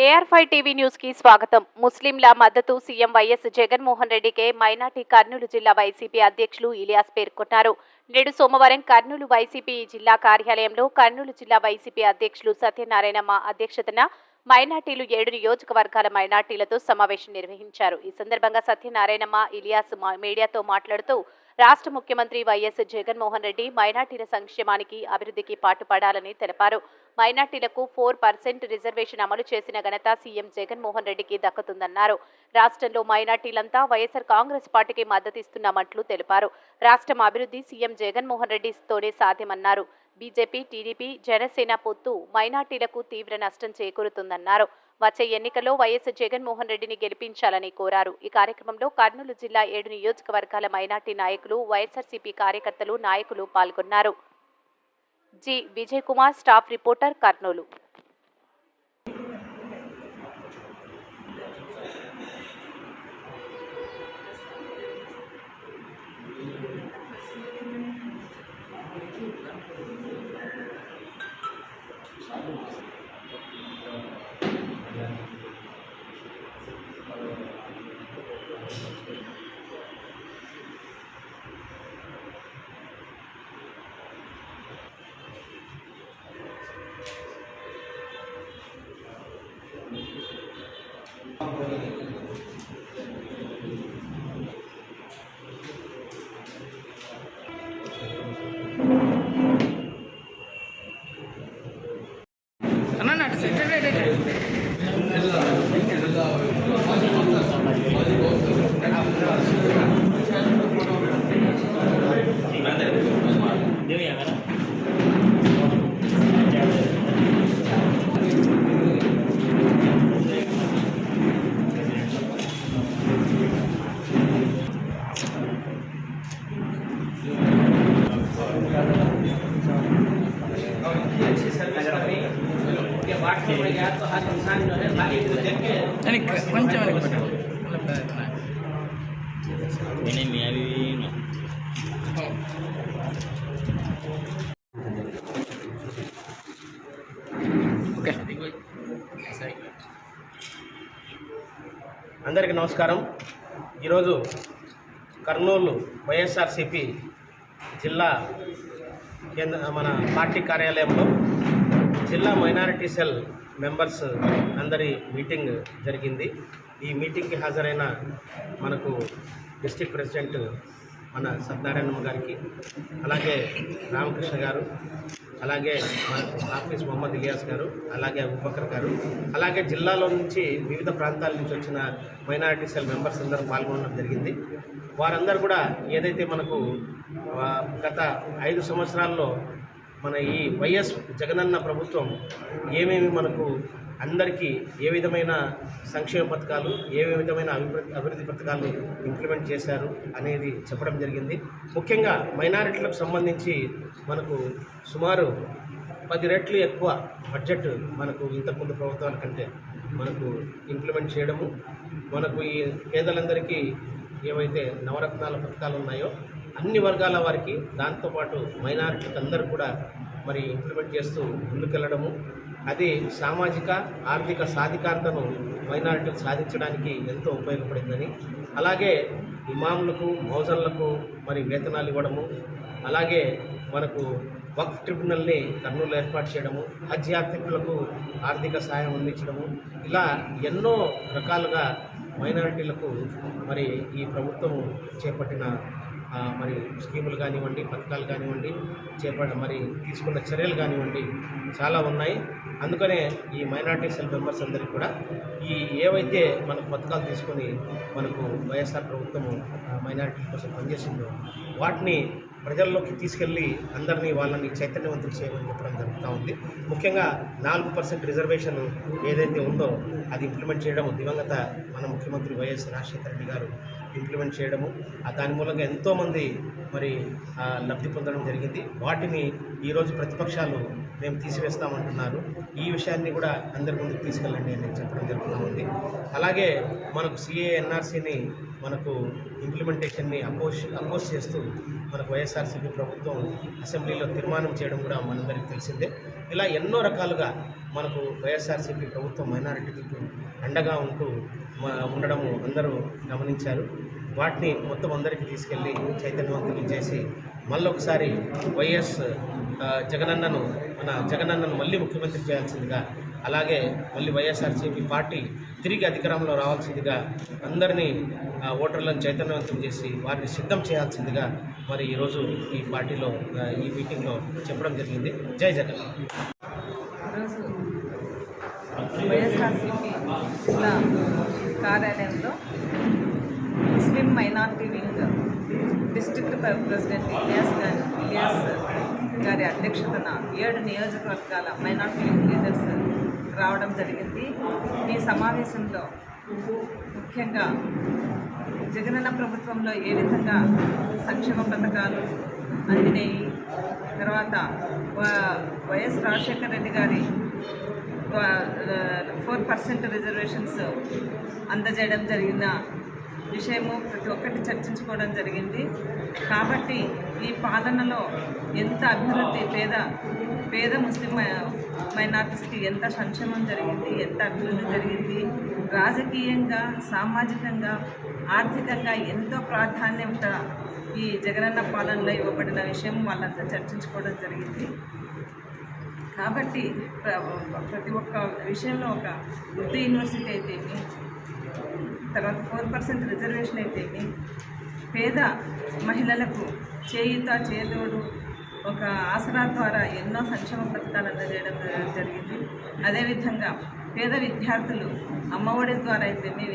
AR five TV న్యూస్కి స్వాగతం. ముస్లింల మద్దతు సీఎం వైఎస్ జగన్మోహన్ రెడ్డికే మైనార్టీ కర్నూలు జిల్లా వైసీపీ అధ్యక్షులు ఇలియాస్ పేర్కొన్నారు. నేడు సోమవారం కర్నూలు వైసీపీ జిల్లా కార్యాలయంలో కర్నూలు జిల్లా వైసీపీ అధ్యక్షులు సత్యనారాయణమ్మ అధ్యక్షతన మైనార్టీలు ఏడు నియోజకవర్గాల మైనార్టీలతో సమావేశం నిర్వహించారు. ఈ సందర్భంగా సత్యనారాయణమ్మ ఇలియాస్ మా- మీడియాతో మాట్లాడుతూ రాష్ట్ర ముఖ్యమంత్రి వైఎస్ జగన్మోహన్ రెడ్డి మైనార్టీల సంక్షేమానికి అభివృద్ధికి పాటుపడాలని తెలిపారు. మైనార్టీలకు ఫోర్ పర్సెంట్ రిజర్వేషన్ అమలు చేసిన ఘనత సీఎం జగన్మోహన్ రెడ్డికి దక్కుతుందన్నారు. రాష్ట్రంలో మైనార్టీలంతా వైఎస్సార్ కాంగ్రెస్ పార్టీకి మద్దతిస్తున్నామంటూ తెలిపారు. రాష్ట్రం అభివృద్ధి సీఎం జగన్మోహన్ రెడ్డితోనే సాధ్యమన్నారు. బీజేపీ టీడీపీ జనసేన పొత్తు మైనార్టీలకు తీవ్ర నష్టం చేకూరుతుందన్నారు. వచ్చే ఎన్నికల్లో వైఎస్ జగన్మోహన్ రెడ్డిని గెలిపించాలని కోరారు. ఈ కార్యక్రమంలో కర్నూలు జిల్లా ఏడు నియోజకవర్గాల మైనార్టీ నాయకులు వైఎస్ఆర్సీపీ కార్యకర్తలు నాయకులు పాల్గొన్నారు. G. Vijay Kumar staff reporter Kurnool. అన్న అటు కొంచెం అందరికీ నమస్కారం. ఈరోజు కర్నూలు వైఎస్ఆర్సిపి జిల్లా కేంద్ర మన పార్టీ కార్యాలయంలో జిల్లా మైనారిటీ సెల్ మెంబర్స్ అందరి మీటింగ్ జరిగింది. ఈ మీటింగ్కి హాజరైన మనకు డిస్టిక్ ప్రెసిడెంట్ మన సత్యనారాయణమ్మ గారికి అలాగే రామకృష్ణ గారు అలాగే మనకు ఆఫీస్ మొహమ్మద్ ఇలియాస్ గారు అలాగే అబుబకర్ గారు అలాగే జిల్లాలో నుంచి వివిధ ప్రాంతాల నుంచి వచ్చిన మైనారిటీ సెల్ మెంబర్స్ అందరూ పాల్గొనడం జరిగింది. వారందరూ కూడా ఏదైతే మనకు గత ఐదు సంవత్సరాల్లో మన ఈ వైఎస్ జగనన్న ప్రభుత్వం ఏమేమి మనకు అందరికీ ఏ విధమైన సంక్షేమ పథకాలు ఏ విధమైన అభివృద్ధి అభివృద్ధి పథకాలు ఇంప్లిమెంట్ చేశారు అనేది చెప్పడం జరిగింది. ముఖ్యంగా మైనారిటీలకు సంబంధించి మనకు సుమారు పది రెట్లు ఎక్కువ బడ్జెట్ మనకు ఇంతకుముందు ప్రభుత్వాల కంటే మనకు ఇంప్లిమెంట్ చేయడము మనకు ఈ పేదలందరికీ ఏవైతే నవరత్నాల పథకాలు ఉన్నాయో అన్ని వర్గాల వారికి దాంతోపాటు మైనారిటీకి అందరూ కూడా మరి ఇంప్లిమెంట్ చేస్తూ ముందుకెళ్ళడము అది సామాజిక ఆర్థిక సాధికారతను మైనారిటీలు సాధించడానికి ఎంతో ఉపయోగపడిందని. అలాగే ఇమాములకు మౌజన్లకు మరి వేతనాలు ఇవ్వడము. అలాగే మనకు వక్ఫ్ ట్రిబ్యునల్ని కర్నూలు ఏర్పాటు చేయడము. హజ్ యాత్రికులకు ఆర్థిక సహాయం అందించడము. ఇలా ఎన్నో రకాలుగా మైనారిటీలకు మరి ఈ ప్రభుత్వం చేపట్టిన మరి స్కీములు కానివ్వండి పథకాలు కానివ్వండి చేపట్ట మరి తీసుకున్న చర్యలు కానివ్వండి చాలా ఉన్నాయి. అందుకనే ఈ మైనార్టీ సెల్ మెంబర్స్ అందరికీ కూడా ఈ ఏవైతే మనకు పథకాలు తీసుకొని మనకు వైఎస్ఆర్ ప్రభుత్వము మైనార్టీ కోసం పనిచేసిందో వాటిని ప్రజల్లోకి తీసుకెళ్ళి అందరినీ వాళ్ళని చైతన్యవంతులు చేయమని చెప్పడం జరుగుతూ ఉంది. ముఖ్యంగా నాలుగు పర్సెంట్ రిజర్వేషన్ ఏదైతే ఉందో అది ఇంప్లిమెంట్ చేయడం దివంగత మన ముఖ్యమంత్రి వైఎస్ రాజశేఖర రెడ్డి గారు ఇంప్లిమెంట్ చేయడము. ఆ దాని మూలంగా ఎంతోమంది మరి లబ్ధి పొందడం జరిగింది. వాటిని ఈరోజు ప్రతిపక్షాలు మేము తీసివేస్తామంటున్నారు. ఈ విషయాన్ని కూడా అందరి ముందుకు తీసుకెళ్ళండి అని చెప్పడం జరుగుతూ ఉంది. అలాగే మనకు సిఏ ఎన్ఆర్సీని మనకు ఇంప్లిమెంటేషన్ని అపోజ్ అపోజ్ చేస్తూ మనకు వైఎస్ఆర్సీపీ ప్రభుత్వం అసెంబ్లీలో తీర్మానం చేయడం కూడా మనందరికీ తెలిసిందే. ఇలా ఎన్నో రకాలుగా మనకు వైఎస్ఆర్సీపీ ప్రభుత్వం మైనారిటీలకు అండగా ఉంటూ ఉండడము అందరూ గమనించారు. వాటిని మొత్తం అందరికీ తీసుకెళ్ళి చైతన్యవంతులు చేసి మళ్ళొకసారి వైఎస్ జగనన్నను మన జగనన్నను మళ్ళీ ముఖ్యమంత్రి చేయాల్సిందిగా అలాగే మళ్ళీ వైఎస్ఆర్సీపీ పార్టీ తిరిగి అధికారంలో రావాల్సిందిగా అందరినీ ఓటర్లను చైతన్యవంతం చేసి వారిని సిద్ధం చేయాల్సిందిగా మరి ఈరోజు ఈ పార్టీలో ఈ మీటింగ్లో చెప్పడం జరిగింది. జై జగన్. వైఎస్ఆర్సీపీ జిల్లా కార్యాలయంలో Muslim minority wing district president Ilyas గారి ఇలియాస్ గారి అధ్యక్షతన ఏడు నియోజకవర్గాల మైనార్టీ వింగ్ లీడర్స్ రావడం జరిగింది. ఈ సమావేశంలో ముఖ్యంగా జగనన్న ప్రభుత్వంలో ఏ విధంగా సంక్షేమ పథకాలు అందినాయి తర్వాత వైఎస్ రాజశేఖర రెడ్డి గారి ఫోర్ పర్సెంట్ రిజర్వేషన్స్ అందజేయడం జరిగిన విషయము ప్రతి ఒక్కటి చర్చించుకోవడం జరిగింది. కాబట్టి ఈ పాలనలో ఎంత అభివృద్ధి పేద పేద ముస్లిం మైనార్టీస్కి ఎంత సంక్షేమం జరిగింది ఎంత అభివృద్ధి జరిగింది రాజకీయంగా సామాజికంగా ఆర్థికంగా ఎంతో ప్రాధాన్యత ఈ జగనన్న పాలనలో ఇవ్వబడిన విషయం వాళ్ళంతా చర్చించుకోవడం జరిగింది. కాబట్టి ప్ర- ప్రతి ఒక్క విషయంలో ఒక ఉర్దూ యూనివర్సిటీ అయితేమి తర్వాత ఫోర్ పర్సెంట్ రిజర్వేషన్ అయితేమి పేద మహిళలకు చేయుత చేదోడు ఒక ఆసరా ద్వారా ఎన్నో సంక్షేమ పథకాలు అందజేయడం జరిగింది. అదేవిధంగా పేద విద్యార్థులు అమ్మఒడి ద్వారా అయితేమి